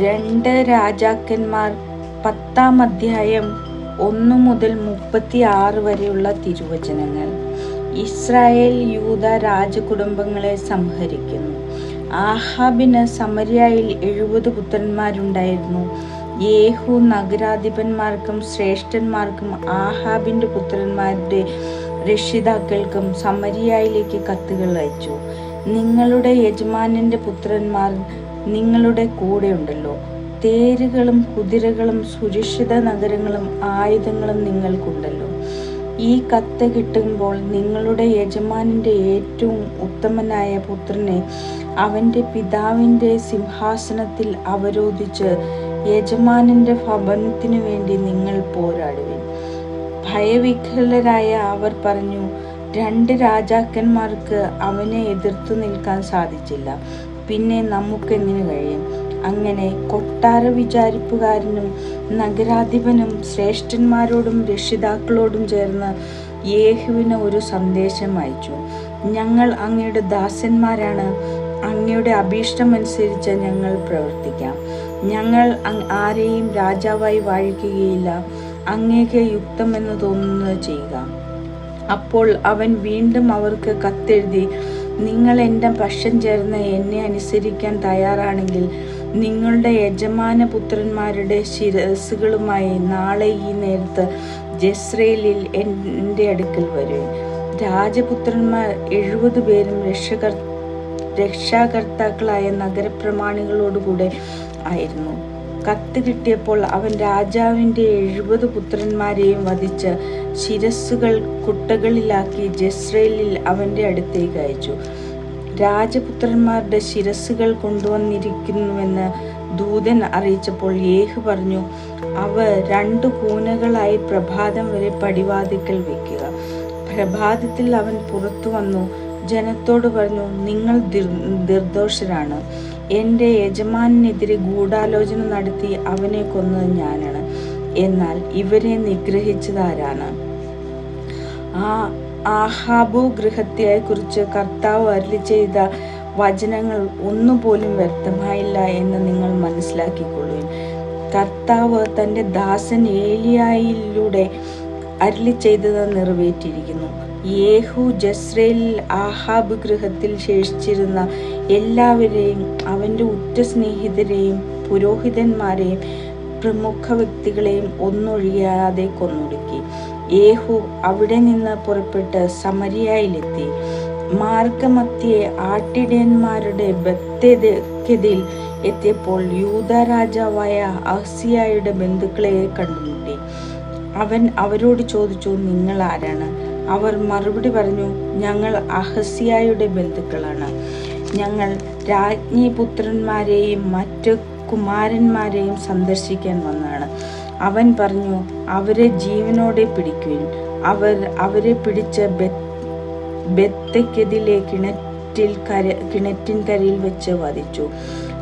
രണ്ട് രാജാക്കന്മാർ പത്താം അധ്യായം ഒന്നു മുതൽ മുപ്പത്തി ആറ് വരെയുള്ള തിരുവചനങ്ങൾ. ഇസ്രായേൽ യൂത രാജകുടുംബങ്ങളെ സംഹരിക്കുന്നു. ആഹാബിന് സമരിയായിൽ എഴുപത് പുത്രന്മാരുണ്ടായിരുന്നു. യേഹു നഗരാധിപന്മാർക്കും ശ്രേഷ്ഠന്മാർക്കും ആഹാബിന്റെ പുത്രന്മാരുടെ രക്ഷിതാക്കൾക്കും സമരിയായിലേക്ക് കത്തുകൾ അയച്ചു. നിങ്ങളുടെ യജമാനന്റെ പുത്രന്മാർ നിങ്ങളുടെ കൂടെയുണ്ടല്ലോ. തേരുകളും കുതിരകളും സുരക്ഷിത നഗരങ്ങളും ആയുധങ്ങളും നിങ്ങൾക്കുണ്ടല്ലോ. ഈ കത്ത് കിട്ടുമ്പോൾ നിങ്ങളുടെ യജമാനിന്റെ ഏറ്റവും ഉത്തമനായ പുത്രനെ അവന്റെ പിതാവിന്റെ സിംഹാസനത്തിൽ അവരോധിച്ച് യജമാനന്റെ ഭവനത്തിനു വേണ്ടി നിങ്ങൾ പോരാടുവിൻ. ഭയവിഹ്വലരായ അവർ പറഞ്ഞു രണ്ട് രാജാക്കന്മാർക്ക് അവനെ എതിർത്തു നിൽക്കാൻ സാധിച്ചില്ല. പിന്നെ നമുക്കെങ്ങനെ കഴിയും? അങ്ങനെ കൊട്ടാര വിചാരിപ്പുകാരനും നഗരാധിപനും ശ്രേഷ്ഠന്മാരോടും രക്ഷിതാക്കളോടും ചേർന്ന് യേഹുവിന് ഒരു സന്ദേശം അയച്ചു. ഞങ്ങൾ അങ്ങയുടെ ദാസന്മാരാണ്. അങ്ങയുടെ അഭീഷ്ടമനുസരിച്ച് ഞങ്ങൾ പ്രവർത്തിക്കാം. ഞങ്ങൾ ആരെയും രാജാവായി വാഴിക്കുകയില്ല. അങ്ങേക്ക് യുക്തമെന്ന് തോന്നുന്നത് ചെയ്യുക. അപ്പോൾ അവൻ വീണ്ടും അവർക്ക് കത്തെഴുതി നിങ്ങൾ എന്റെ പക്ഷം ചേർന്ന് എന്നെ അനുസരിക്കാൻ തയ്യാറാണെങ്കിൽ നിങ്ങളുടെ യജമാന പുത്രന്മാരുടെ ശിരസുകളുമായി നാളെ ഈ നേരത്ത് ജസ്രേലിൽ എന്റെ അടുക്കൽ വരും. രാജപുത്രന്മാർ എഴുപത് പേരും രക്ഷകർ രക്ഷാകർത്താക്കളായ നഗരപ്രമാണികളോടുകൂടെ ആയിരുന്നു. കത്ത് കിട്ടിയപ്പോൾ അവൻ രാജാവിന്റെ എഴുപത് പുത്രന്മാരെയും വധിച്ച് ശിരസ്സുകൾ കുട്ടകളിലാക്കി ജസ്രേലിൽ അവന്റെ അടുത്തേക്ക് അയച്ചു. രാജപുത്രന്മാരുടെ ശിരസ്സുകൾ കൊണ്ടുവന്നിരിക്കുന്നുവെന്ന് ദൂതൻ അറിയിച്ചപ്പോൾ യേഹ് പറഞ്ഞു അവ രണ്ട് കൂനകളായി പ്രഭാതം വരെ പടിവാതിക്കൽ വയ്ക്കുക പ്രഭാതത്തിൽ അവൻ പുറത്തു വന്നു ജനത്തോട് പറഞ്ഞു നിങ്ങൾ നിർദോഷരാണ്. എന്റെ യജമാനെതിരെ ഗൂഢാലോചന നടത്തി അവനെ കൊന്നത് ഞാനാണ്. എന്നാൽ ഇവരെ നിഗ്രഹിച്ചതാരാണ്? ആ ആഹാബു ഗൃഹത്തെക്കുറിച്ച് കർത്താവ് അരുളി ചെയ്ത വചനങ്ങൾ ഒന്നുപോലും വ്യക്തമായില്ല എന്ന് നിങ്ങൾ മനസ്സിലാക്കിക്കൊള്ളുവിൻ. കർത്താവ് തന്റെ ദാസൻ ഏലിയായിലൂടെ അരുളി ചെയ്തത് നിറവേറ്റിയിരിക്കുന്നു. യേഹു ജസ്രേലിൽ ആഹാബ് ഗൃഹത്തിൽ ശേഷിച്ചിരുന്ന എല്ലാവരെയും അവന്റെ ഉറ്റ സ്നേഹിതരെയും പുരോഹിതന്മാരെയും പ്രമുഖ വ്യക്തികളെയും ഒന്നൊഴിയാതെ കൊന്നൊടുക്കി. യേഹു അവിടെ നിന്ന് പുറപ്പെട്ട് സമരിയായിലെത്തി. മാർഗമത്തിയെ ആട്ടിടയന്മാരുടെ ബത്തേതക്കെതിൽ എത്തിയപ്പോൾ യൂത രാജാവായ അഹ്സിയായുടെ ബന്ധുക്കളെ കണ്ടുമുട്ടി. അവൻ അവരോട് ചോദിച്ചു നിങ്ങൾ ആരാണ്? അവർ മറുപടി പറഞ്ഞു ഞങ്ങൾ അഹസ്യായുടെ ബന്ധുക്കളാണ്. ഞങ്ങൾ രാജ്ഞി പുത്രന്മാരെയും മറ്റു കുമാരന്മാരെയും സന്ദർശിക്കാൻ വന്നതാണ്. അവൻ പറഞ്ഞു അവരെ ജീവനോടെ പിടിക്കുവിൻ. അവർ അവരെ പിടിച്ച ബെത്തക്കെതിലെ കിണറ്റിൽ കര കിണറ്റിൻ കരയിൽ വെച്ച് വധിച്ചു.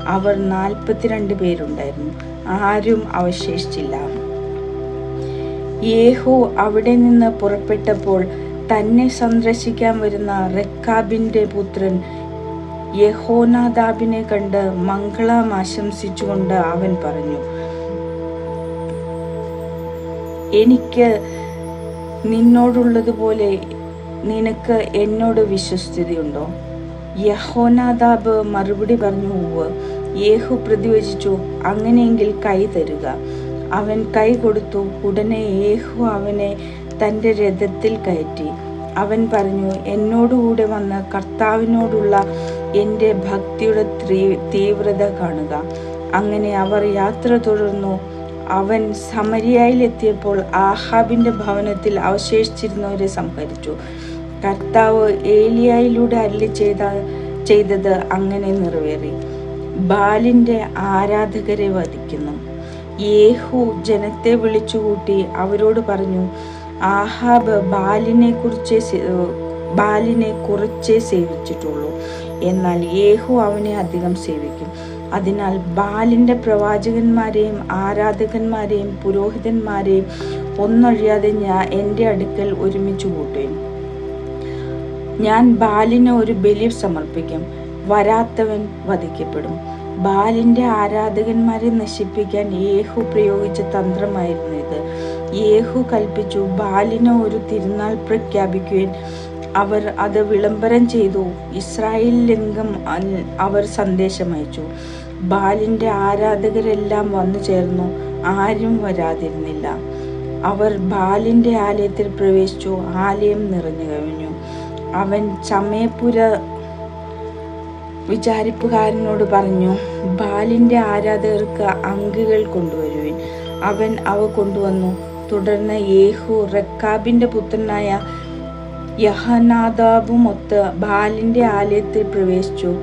അവർ നാൽപ്പത്തിരണ്ട് പേരുണ്ടായിരുന്നു. ആരും അവശേഷിച്ചില്ല. യേഹു അവിടെ നിന്ന് പുറപ്പെട്ടപ്പോൾ തന്നെ സന്ദർശിക്കാൻ വരുന്ന റെക്കാബിന്റെ പുത്രൻ യഹോനാദാബിനെ കണ്ട് മംഗളം ആശംസിച്ചുകൊണ്ട് അവൻ പറഞ്ഞു എനിക്ക് നിന്നോടുള്ളതുപോലെ നിനക്ക് എന്നോട് വിശ്വസ്തതയുണ്ടോ? യഹോനാദാബ് മറുപടി പറഞ്ഞു യേഹു പ്രതിവചിച്ചു അങ്ങനെയെങ്കിൽ കൈ തരുക. അവൻ കൈ കൊടുത്തു. ഉടനെ യേഹു അവനെ തന്റെ രഥത്തിൽ കയറ്റി. അവൻ പറഞ്ഞു എന്നോടുകൂടെ വന്ന് കർത്താവിനോടുള്ള എന്റെ ഭക്തിയുടെ തീവ്രത കാണുക. അങ്ങനെ അവർ യാത്ര തുടർന്നു. അവൻ സമരിയായിലെത്തിയപ്പോൾ ആഹാബിന്റെ ഭവനത്തിൽ അവശേഷിച്ചിരുന്നവരെ സംഹരിച്ചു. കർത്താവ് ഏലിയായിലൂടെ അല്ലി ചെയ്ത ചെയ്തത് അങ്ങനെ നിറവേറി. ബാലിന്റെ ആരാധകരെ വധിക്കുന്നു. യേഹു ജനത്തെ വിളിച്ചുകൂട്ടി അവരോട് പറഞ്ഞു ആഹാബ് ബാലിനെ കുറിച്ച് ബാലിനെ കുറച്ചേ സേവിച്ചിട്ടുള്ളൂ. എന്നാൽ യേഹു അവനെ അധികം സേവിക്കും. അതിനാൽ ബാലിന്റെ പ്രവാചകന്മാരെയും ആരാധകന്മാരെയും പുരോഹിതന്മാരെയും ഒന്നൊഴിയാതെ ഞാൻ എന്റെ അടുക്കൽ ഒരുമിച്ച് കൂട്ടുകയും ഞാൻ ബാലിന് ഒരു ബലി സമർപ്പിക്കും. വരാത്തവൻ വധിക്കപ്പെടും. ബാലിന്റെ ആരാധകന്മാരെ നശിപ്പിക്കാൻ യേഹു പ്രയോഗിച്ച തന്ത്രമായിരുന്നു ഇത്. യേഹു കൽപ്പിച്ചു ബാലിന് ഒരു തിരുനാൾ പ്രഖ്യാപിക്കുവാൻ. അവർ അത് വിളംബരം ചെയ്തു. ഇസ്രായേൽ ലിംഗം അവർ സന്ദേശമയച്ചു ബാലിന്റെ ആരാധകരെല്ലാം വന്നു ചേർന്നു. ആരും വരാതിരുന്നില്ല. അവർ ബാലിന്റെ ആലയത്തിൽ പ്രവേശിച്ചു. ആലയം നിറഞ്ഞു കവിഞ്ഞു അവൻ ചമയപുര വിചാരിപ്പുകാരനോട് പറഞ്ഞു ബാലിന്റെ ആരാധകർക്ക് അങ്കികൾ കൊണ്ടുവരുവിൻ. അവൻ അവ കൊണ്ടുവന്നു. തുടർന്ന് യേഹു റക്കാബിന്റെ പുത്രനായ യഹനാദാബുമൊത്ത് ബാലിന്റെ ആലയത്തിൽ പ്രവേശിച്ചു.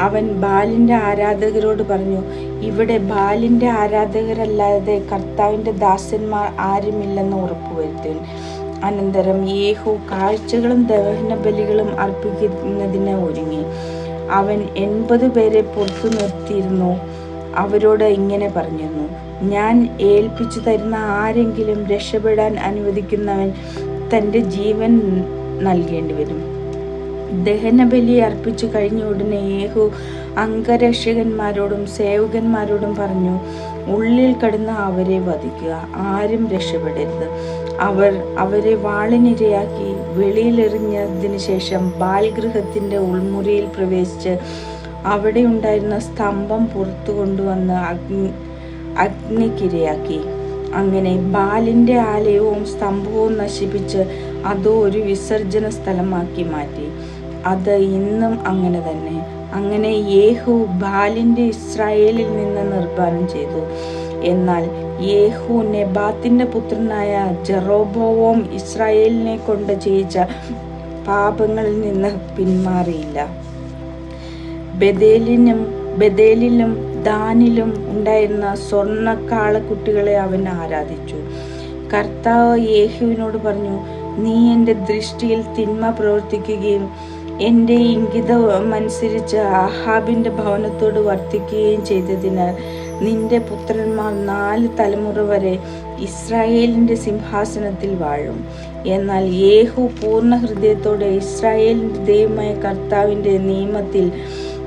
അവൻ ബാലിന്റെ ആരാധകരോട് പറഞ്ഞു ഇവിടെ ബാലിന്റെ ആരാധകരല്ലാതെ കർത്താവിന്റെ ദാസന്മാർ ആരുമില്ലെന്ന് ഉറപ്പുവരുത്തി അനന്തരം യേഹു കാഴ്ചകളും ദഹന ബലികളും അർപ്പിക്കുന്നതിന് ഒരുങ്ങി. അവൻ എൺപത് പേരെ പുറത്തു നിർത്തിയിരുന്നു. അവരോട് ഇങ്ങനെ പറഞ്ഞിരുന്നു ഞാൻ ഏൽപ്പിച്ചു തരുന്ന ആരെങ്കിലും രക്ഷപ്പെടാൻ അനുവദിക്കുന്നവൻ തന്റെ ജീവൻ നൽകേണ്ടി വരും. ദഹനബലി അർപ്പിച്ചു കഴിഞ്ഞ ഉടനെ യേഹു അംഗരക്ഷകന്മാരോടും സേവകന്മാരോടും പറഞ്ഞു ഉള്ളിൽ കടന്ന് അവരെ വധിക്കുക ആരും രക്ഷപ്പെടരുത്. അവർ അവരെ വാളിനിരയാക്കി വെളിയിലെറിഞ്ഞതിന് ശേഷം ബാൽഗൃഹത്തിന്റെ ഉൾമുറിയിൽ പ്രവേശിച്ച് അവിടെ ഉണ്ടായിരുന്ന സ്തംഭം പുറത്തു കൊണ്ടുവന്ന് അഗ്നി അഗ്നിക്കിരയാക്കി. അങ്ങനെ ബാലിന്റെ ആലയവും സ്തംഭവും നശിപ്പിച്ച് അതോ ഒരു വിസർജന സ്ഥലമാക്കി മാറ്റി. അത് ഇന്നും അങ്ങനെ തന്നെ. അങ്ങനെ യേഹു ബാലിന്റെ ഇസ്രായേലിൽ നിന്ന് നിർമ്മാണം ചെയ്തു. എന്നാൽ യേഹു നെബാത്തിന്റെ പുത്രനായ ജെറോബോവോം ഇസ്രായേലിനെ കൊണ്ട് ചെയ്യിച്ച പാപങ്ങളിൽ നിന്ന് പിന്മാറിയില്ല. ബദേലിനും ബദേലിലും ദാനിലും ഉണ്ടായിരുന്ന സ്വർണ കാളക്കുട്ടികളെ അവൻ ആരാധിച്ചു. കർത്താവ് യേഹുവിനോട് പറഞ്ഞു നീ എന്റെ ദൃഷ്ടിയിൽ തിന്മ പ്രവർത്തിക്കുകയും എന്റെ ഇംഗിതമനുസരിച്ച് ആഹാബിന്റെ ഭവനത്തോട് വർത്തിക്കുകയും ചെയ്തതിനാൽ നിന്റെ പുത്രന്മാർ നാല് തലമുറ വരെ ഇസ്രായേലിന്റെ സിംഹാസനത്തിൽ വാഴും. എന്നാൽ യേഹു പൂർണ ഹൃദയത്തോടെ ഇസ്രായേലിന്റെ ദൈവമായ കർത്താവിന്റെ നിയമത്തിൽ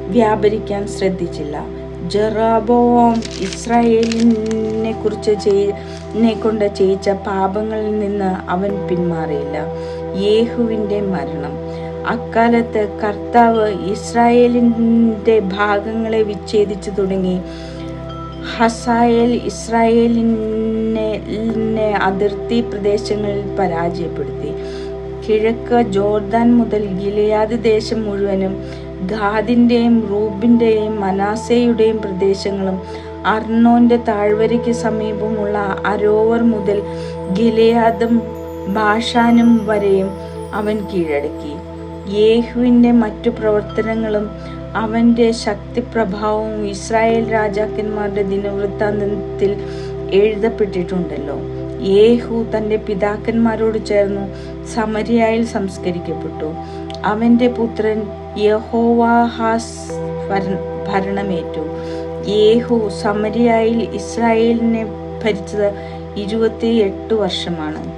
വ്യാപരിക്കാൻ ശ്രദ്ധിച്ചില്ല. ജറാബോം ഇസ്രായേലിനെ കുറിച്ച് ചെയ്നെ കൊണ്ട് ചെയ്യിച്ച പാപങ്ങളിൽ നിന്ന് അവൻ പിന്മാറിയില്ല. യേഹുവിന്റെ മരണം. അക്കാലത്ത് കർത്താവ് ഇസ്രായേലിന്റെ ഭാഗങ്ങളെ വിച്ഛേദിച്ചു തുടങ്ങി. ഹസായേൽ ഇസ്രായേലിനെ ലിനെ അതിർത്തി പ്രദേശങ്ങളിൽ പരാജയപ്പെടുത്തി. കിഴക്ക് ജോർദാൻ മുതൽ ഗിലയാദ് ദേശം മുഴുവനും ഖാദിന്റെയും റൂബിന്റെയും മനാസയുടെയും പ്രദേശങ്ങളും അർണോന്റെ താഴ്വരയ്ക്ക് സമീപമുള്ള അരോവർ മുതൽ ഗിലയാദും ബാഷാനും വരെയും അവൻ കീഴടക്കി. യേഹുവിന്റെ മറ്റു പ്രവർത്തനങ്ങളും അവന്റെ ശക്തിപ്രഭാവവും ഇസ്രായേൽ രാജാക്കന്മാരുടെ ദിനവൃത്താന്തത്തിൽ എഴുതപ്പെട്ടിട്ടുണ്ടല്ലോ. യേഹു തന്റെ പിതാക്കന്മാരോട് ചേർന്നു സമരിയായിൽ സംസ്കരിക്കപ്പെട്ടു. അവന്റെ പുത്രൻ യഹോവാഹാസ് ഭരണമേറ്റു. യേഹു സമരിയായിൽ ഇസ്രായേലിനെ ഭരിച്ചത് ഇരുപത്തി എട്ട് വർഷമാണ്.